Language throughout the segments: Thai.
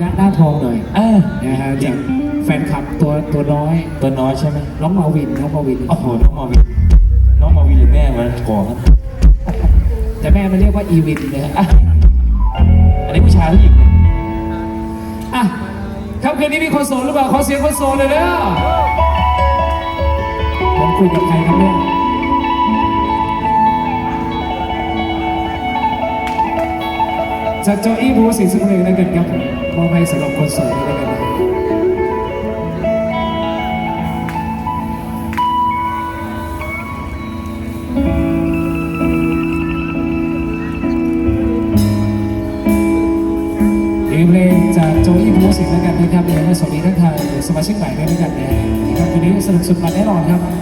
หน้าหน้าทองหน่อยอ่านะฮะจากแฟนคลับตัวตัวน้อย ตัวน้อยใช่ไหมน้องมาวินน้องมาวินโอ้โหน้องมาวิน น้องมาวินหรือแม่มันก่อนแต่แม่มันเรียกว่าอีวินนะฮะอะอันนี้ผู้ชายผู้หญิงเนี่ยอะค่ำคืนนี้มีคนโสดหรือเปล่าขอเสียงคนโสดเลยนะผมคุยกับใครครับเนี่ยจากโจอี้บูสิงห์สุขเองนะกันครับ มอบให้สำหรับคนโสดด้วยกันนะอีกเพลงจากโจอี้บูสิงห์แล้วกันนะครับเดี๋ยวมาสวัสดีทักทายสมาชิกใหม่ด้วยกันนะครวันนี้สนุกสุดมันแน่นอนครับ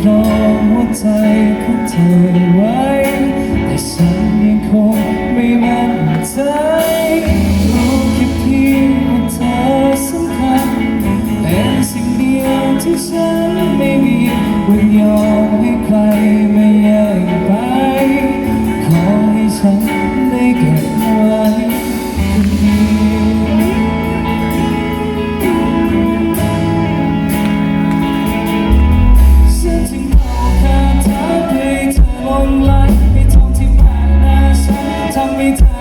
ครองหัวใจของเธอ me time.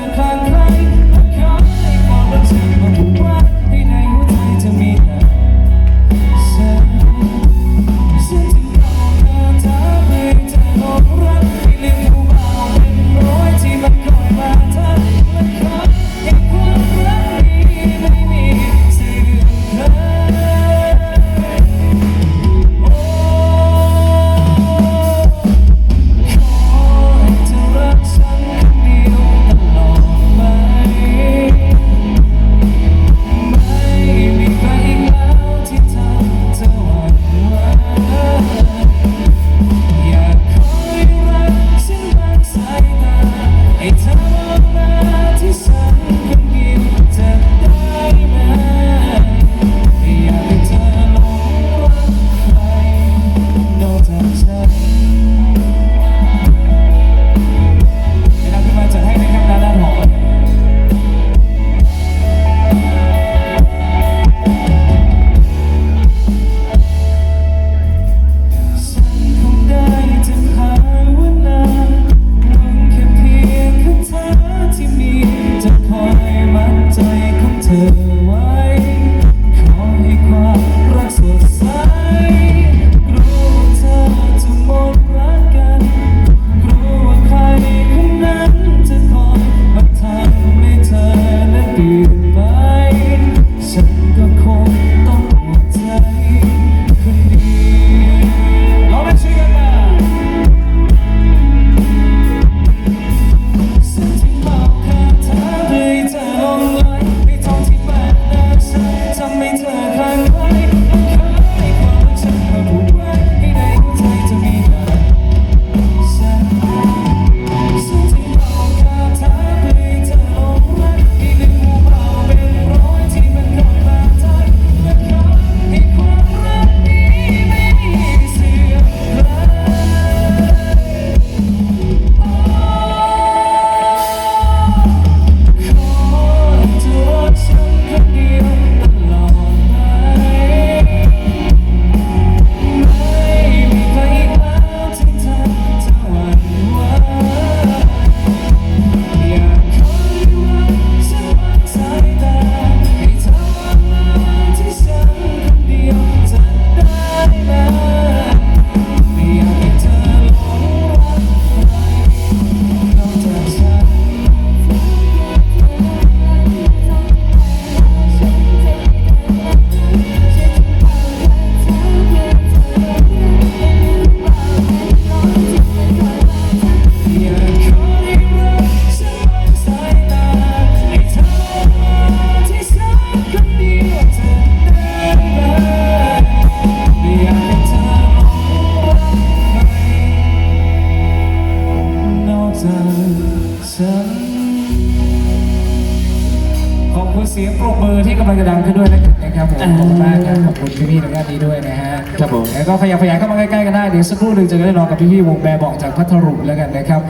มือที่กำลังจะดังขึ้นด้วยนะครับผมขอบคุณมากครับขอบคุณพี่ๆทางด้านนี้ด้วยนะฮะครับผมแล้วก็ขยับขยายเข้ามาใกล้ๆกันได้เดี๋ยวสักครู่หนึ่งจะได้รอกับพี่ๆวงแบร์บอกจากพัทลุงแล้วกันนะครับ